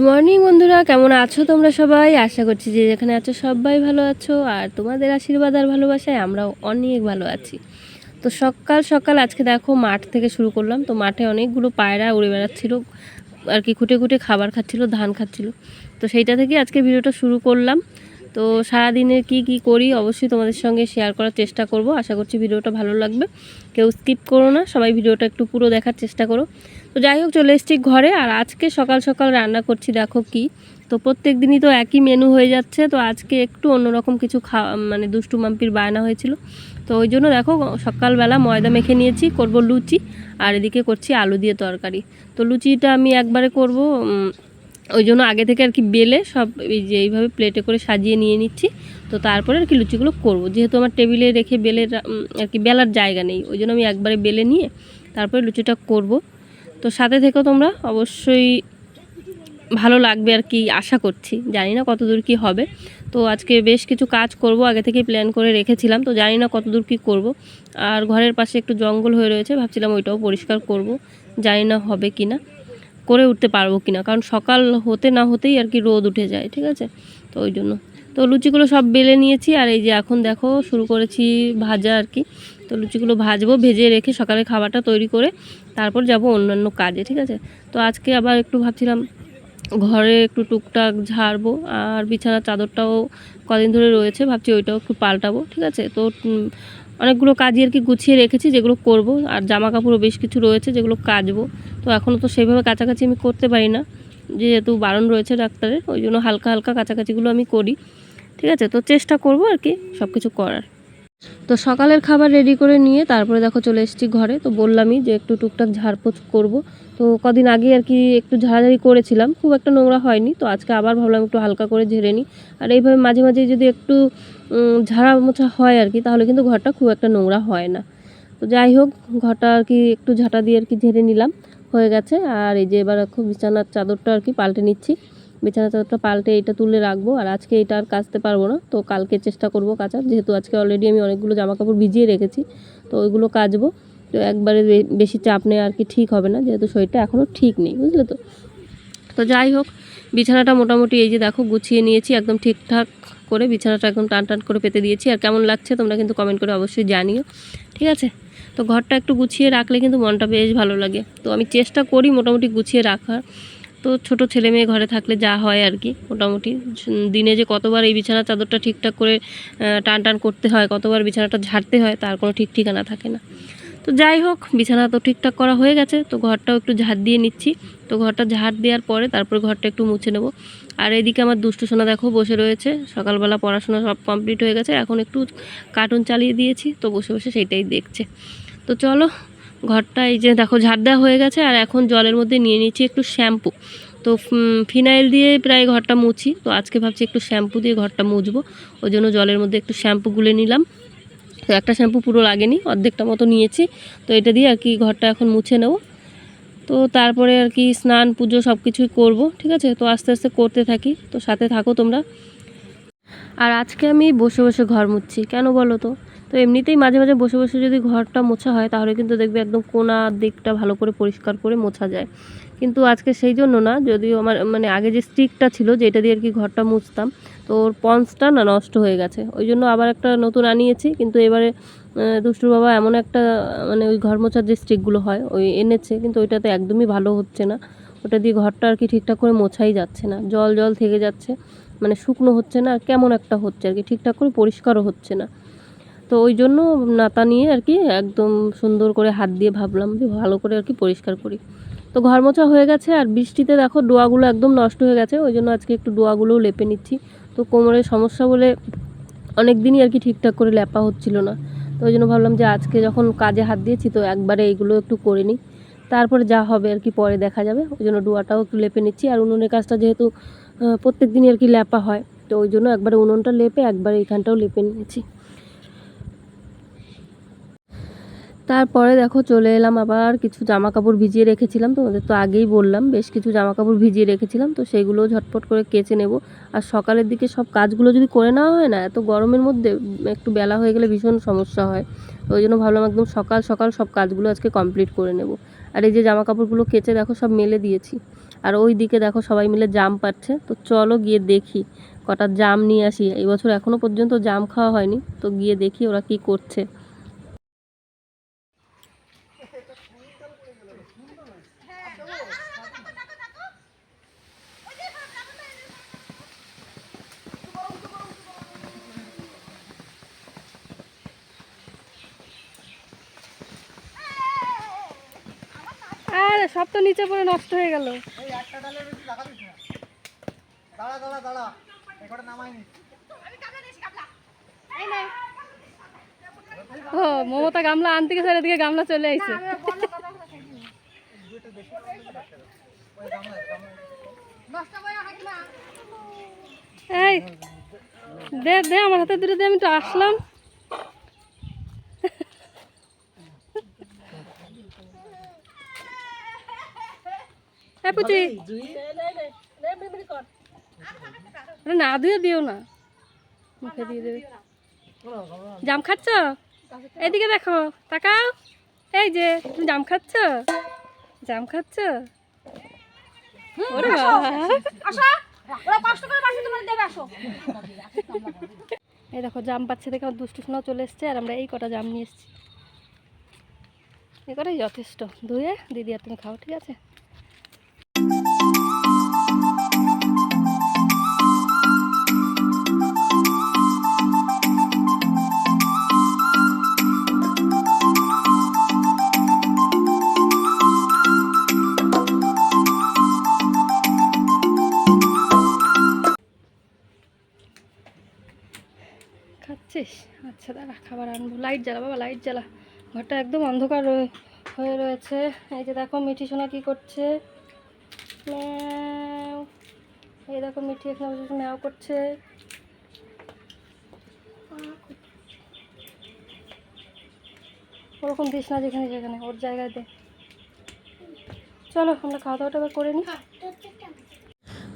Good morning বন্ধুরা। কেমন আছো তোমরা সবাই? আশা করছি যে যেখানে আছো সবাই ভালো আছো। আর তোমাদের আশীর্বাদ আর ভালোবাসায় আমরাও অনেক ভালো আছি। তো সকাল সকাল আজকে দেখো মাঠ থেকে শুরু করলাম। তো মাঠে অনেকগুলো পায়রা উড়ে বেড়াচ্ছিলো, আর কি খুঁটে খুঁটে খাবার খাচ্ছিল, ধান খাচ্ছিল। তো সেইটা থেকে আজকে ভিডিওটা শুরু করলাম। তো সারাদিনের কি কি করি অবশ্যই তোমাদের সঙ্গে শেয়ার করার চেষ্টা করব। আশা করছি ভিডিওটা ভালো লাগবে। কেউ স্কিপ করো না। সবাই ভিডিওটা একটু পুরো দেখার চেষ্টা করো। তো যাই হোক চলে এসেছি ঘরে আর আজকে সকাল সকাল রান্না করছি দেখো কি। তো প্রত্যেক দিনই তো একই মেনু হয়ে যাচ্ছে তো আজকে একটু অন্যরকম কিছু খাওয়া মানে দুষ্টু মাম্পির বায়না হয়েছিল। তো ওই জন্য দেখো সকালবেলা ময়দা মেখে নিয়েছি করব লুচি আর এদিকে করছি আলু দিয়ে তরকারি। তো লুচিটা আমি একবারে করব ওই জন্য আগে থেকে আর কি বেলে সব এই যে এইভাবে প্লেটে করে সাজিয়ে নিয়ে নিচ্ছি। তো তারপরে আর কি লুচিগুলো করব যেহেতু আমার টেবিলে রেখে বেলে রা- উম, আর কি বেলার জায়গা নেই ওই জন্য আমি একবারে বেলে নিয়ে তারপরে লুচিটা করব। তো সাথে থেকেও তোমরা, অবশ্যই ভালো লাগবে আর কি, আশা করছি। জানি না কতদূর কি হবে। তো আজকে বেশ কিছু কাজ করব, আগে থেকে প্ল্যান করে রেখেছিলাম, তো জানি না কতদূর কি করব। আর ঘরের পাশে একটু জঙ্গল হয়ে রয়েছে, ভাবছিলাম ওইটাও পরিষ্কার করব। জানি না হবে কি না, করে উঠতে পারব কি না, কারণ সকাল হতে না হতেই আর কি রোদ উঠে যায়, ঠিক আছে? তো ওই জন্য। তো লুচিগুলো সব বেলে নিয়েছি আর এই যে এখন দেখো শুরু করেছি ভাজা আর কি। তো লুচিগুলো ভাজবো, ভেজে রেখে সকালে খাবারটা তৈরি করে তারপর যাব অন্যান্য কাজে, ঠিক আছে? তো আজকে আবার একটু ভাবছিলাম ঘরে একটু টুকটাক ঝাড়বো আর বিছানার চাদরটাও কদিন ধরে রয়েছে, ভাবছি ওইটাও একটু পাল্টাবো, ঠিক আছে? তো অনেকগুলো কাজই আর কি গুছিয়ে রেখেছি যেগুলো করব আর জামা কাপড়ও বেশ কিছু রয়েছে যেগুলো কাচবো। তো এখনও তো সেভাবে কাছাকাছি আমি করতে পারি না, যেহেতু বারণ রয়েছে ডাক্তারের, ওই জন্য হালকা হালকা কাছাকাছিগুলো আমি করি। ঠিক আছে? তো চেষ্টা করব আর কি সব কিছু করার। তো সকালের খাবার রেডি করে নিয়ে তারপরে দেখো চলে এসেছি ঘরে। তো বললামই যে একটু টুকটাক ঝাড়পোছ করব। তো কদিন আগে আর কি একটু ঝাড়াঝাড়ি করেছিলাম। খুব একটা নোংরা হয়নি। তো আজকে আবার ভাবলাম একটু হালকা করে ঝেড়ে নিই। আর এইভাবে মাঝে মাঝে যদি একটু ঝাড়া মোছা হয় আর কি, তাহলে কিন্তু ঘরটা খুব একটা নোংরা হয় না। তো যাই হোক, ঘরটা আর কি একটু ঝাঁটা দিয়ে আর কি ঝেড়ে নিলাম। হয়ে গেছে। আর এই যে এবার খুব বিছানার চাদরটা আর কি পাল্টে নিচ্ছি। বিছানার চাদরটা পাল্টে এটা তুলে রাখব, আর আজকে এটা আর কাচতে পারব না। তো কালকে চেষ্টা করব কাচার, যেহেতু আজকে অলরেডি আমি অনেকগুলো জামা কাপড় ভিজিয়ে রেখেছি, তো ওইগুলো কাচবো। তো একবারে বেশি চাপ নেই আর কি ঠিক হবে না, যেহেতু শরীরটা এখনও ঠিক নেই, বুঝলে তো? তো যাই হোক, বিছানাটা মোটামুটি এই যে দেখো গুছিয়ে নিয়েছি, একদম ঠিকঠাক করে বিছানাটা একদম টান টান করে পেতে দিয়েছি। আর কেমন লাগছে তোমরা কিন্তু কমেন্ট করে অবশ্যই জানিও, ঠিক আছে? তো ঘরটা একটু গুছিয়ে রাখলে কিন্তু মনটা বেশ ভালো লাগে। তো আমি চেষ্টা করি মোটামুটি গুছিয়ে রাখার। তো ছোট ছেলে মেয়ে ঘরে থাকলে যা হয় আর কি, মোটামুটি। দিনে যে কতবার এই বিছানার চাদরটা ঠিকঠাক করে টান টান করতে হয়, কতবার বিছানাটা ঝাড়তে হয়, তার কোনো ঠিক ঠিকানা থাকে না। তো যাই হোক, বিছানা তো ঠিকঠাক করা হয়ে গেছে, তো ঘরটাও একটু ঝাড় দিয়ে নিচ্ছি। তো ঘরটা ঝাড় দেওয়ার পরে তারপরে ঘরটা একটু মুছে নেব। আর এদিকে আমার দুষ্টু সোনা দেখো বসে রয়েছে, সকালবেলা পড়াশোনা সব কমপ্লিট হয়ে গেছে, এখন একটু কার্টুন চালিয়ে দিয়েছি, তো বসে বসে সেইটাই দেখছে। তো চলো ঘরটা এই যে দেখো, ঝাড় দেওয়া হয়ে গেছে আর এখন জলের মধ্যে নিয়ে নিচ্ছি একটু শ্যাম্পু। তো ফিনাইল দিয়ে প্রায় ঘরটা মুছি, তো আজকে ভাবছি একটু শ্যাম্পু দিয়ে ঘরটা মুছবো। ওই জন্য জলের মধ্যে একটু শ্যাম্পু গুলে নিলাম। তো একটা শ্যাম্পু পুরো লাগেনি, অর্ধেকটা মতো নিয়েছি। তো এটা দিয়ে আর কি ঘরটা এখন মুছে নেব। তো তারপরে আর কি স্নান, পুজো সব কিছুই করব, ঠিক আছে? তো আস্তে আস্তে করতে থাকি। তো সাথে থাকো তোমরা। আর আজকে আমি বসে বসে ঘর মুছছি, কেন বলো তো? তো এমনিতেই মাঝে মাঝে বসে বসে যদি ঘরটা মোছা হয়, তাহলে কিন্তু দেখবে একদম কোনা দিকটা ভালো করে পরিষ্কার করে মোছা যায়। কিন্তু আজকে সেই জন্য না, যদিও আমার মানে আগে যে স্টিকটা ছিল, যেটা দিয়ে আর কি ঘরটা মুছতাম, তো ওর পন্সটা না নষ্ট হয়ে গেছে। ওই জন্য আবার একটা নতুন আনিয়েছি, কিন্তু এবারে দুষ্টুর বাবা এমন একটা মানে ওই ঘর মোছার যে স্টিকগুলো হয়, ওই এনেছে, কিন্তু ওইটাতে একদমই ভালো হচ্ছে না। ওটা দিয়ে ঘরটা আর কি ঠিকঠাক করে মোছাই যাচ্ছে না। জল জল থেকে যাচ্ছে মানে শুকনো হচ্ছে না আর কেমন একটা হচ্ছে আর কি ঠিকঠাক করে পরিষ্কারও হচ্ছে না। তো ওই জন্য নাতা নিয়ে আর কি একদম সুন্দর করে হাত দিয়ে ভাবলাম যে ভালো করে আর কি পরিষ্কার করি। তো ঘর মোছা হয়ে গেছে আর বৃষ্টিতে দেখো ডোয়াগুলো একদম নষ্ট হয়ে গেছে, ওই জন্য আজকে একটু ডোয়াগুলোও লেপে নিচ্ছি। তো কোমরের সমস্যা বলে অনেক দিনই আর কি ঠিকঠাক করে লেপা হচ্ছিল না। তো ওই জন্য ভাবলাম যে আজকে যখন কাজে হাত দিয়েছি তো একবারে এইগুলো একটু করে নিই। তারপরে যা হবে আর কি পরে দেখা যাবে, ওই জন্য ডোয়াটাও একটু লেপে নিচ্ছি। আর উনুনের কাজটা যেহেতু প্রত্যেক দিনই আর কি লেপা হয়, তো ওই জন্য একবারে উনুনটা লেপে একবারে এইখানটাও লেপে নিয়েছি। তারপরে দেখো চলে এলাম আবার, কিছু জামা কাপড় ভিজিয়ে রেখেছিলাম তোমাদের তো আগেই বললাম, বেশ কিছু জামা কাপড় ভিজিয়ে রেখেছিলাম, তো সেগুলো ঝটপট করে কেচে নেব। আর সকালের দিকে সব কাজগুলো যদি করে নেওয়া হয় না, এত গরমের মধ্যে একটু বেলা হয়ে গেলে ভীষণ সমস্যা হয়। তো ওই জন্য ভাবলাম একদম সকাল সকাল সব কাজগুলো আজকে কমপ্লিট করে নেব। আর এই যে জামা কাপড়গুলো কেচে দেখো সব মেলে দিয়েছি। আর ওই দিকে দেখো সবাই মিলে জাম পাচ্ছে, তো চলো গিয়ে দেখি, কটা জাম নিয়ে আসি। এই বছর এখনও পর্যন্ত জাম খাওয়া হয়নি, তো গিয়ে দেখি ওরা কি করছে আরে সব তো নিচে পড়ে নষ্ট হয়ে গেল। ও মমতা গামলা আনতে গেছে এদিকে গামলা চলে আইছে। এই দে দে আমার হাতে দুটো দিয়ে আমি তো আসলাম। পুচি না ধুয়ে দিও না। মুখে দিয়ে দেবে। জাম খাচ্ছ? এদিকে দেখো তাকাও। এই যে তুমি জাম খাচ্ছ? জাম খাচ্ছ? এই দেখো জাম পাচ্ছে দেখে আমার দুষ্টু শোনাও চলে এসছে আর আমরা এই কটা জাম নিয়ে এসেছি। এই কটাই যথেষ্ট। ধুয়ে দিদি আর তুমি খাও ঠিক আছে? খাচ্ছিস? আচ্ছা দাঁড়া, খাবার আনব। লাইট জ্বালা, বাবা লাইট জ্বালা। ঘরটা একদম অন্ধকার হয়ে রয়েছে। এই যে দেখো, মিঠি সোনা কি করছে। এই দেখো, মিঠি এখানে বসে ম্যাও করছে। ওরকম দিস না যেখানে যেখানে, ওর জায়গায় দে। চলো, আমরা খাওয়া দাওয়াটা এবার করে নিই।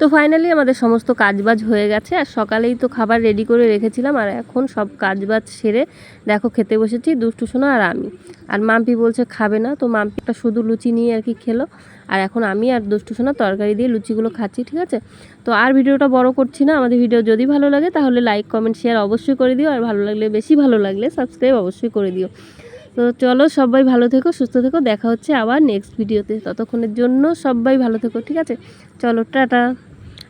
তো ফাইনালি আমাদের সমস্ত কাজবাজ হয়ে গেছে, আর সকালেই তো খাবার রেডি করে রেখেছিলাম, আর এখন সব কাজবাজ সেরে দেখো খেতে বসেছি, দুষ্টু সোনা আর আমি। আর মাম্পি বলছে খাবে না, তো মাম্পিটা শুধু লুচি নিয়ে আর কি খেলো। আর এখন আমি আর দুষ্টু সোনা তরকারি দিয়ে লুচিগুলো খাচ্ছি, ঠিক আছে? তো আর ভিডিওটা বড় করছি না, আমাদের ভিডিও যদি ভালো লাগে তাহলে লাইক কমেন্ট শেয়ার অবশ্যই করে দিও, আর ভালো লাগলে, বেশি ভালো লাগলে সাবস্ক্রাইব অবশ্যই করে দিও। তো চলো সবাই ভালো থেকো, সুস্থ থেকো, দেখা হচ্ছে আবার নেক্সট ভিডিওতে ততক্ষণের জন্য সবাই ভালো থেকো, ঠিক আছে? চলো, টাটা।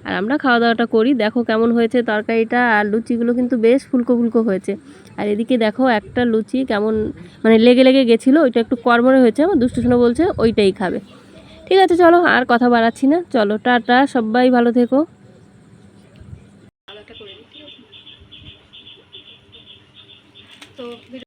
আর আমরা খাওয়া দাওয়াটা করি। দেখো কেমন হয়েছে তরকারিটা আর লুচিগুলো কিন্তু বেশ ফুলকো ফুলকো হয়েছে। আর এদিকে দেখো একটা লুচি কেমন মানে লেগে লেগে গেছিল, ওইটা একটু কর্মরে হয়েছে, আমার দুষ্টু শোনা বলছে ওইটাই খাবে। ঠিক আছে, চলো আর কথা বাড়াচ্ছি না। চলো, টাটা, সবাই ভালো থেকো। তো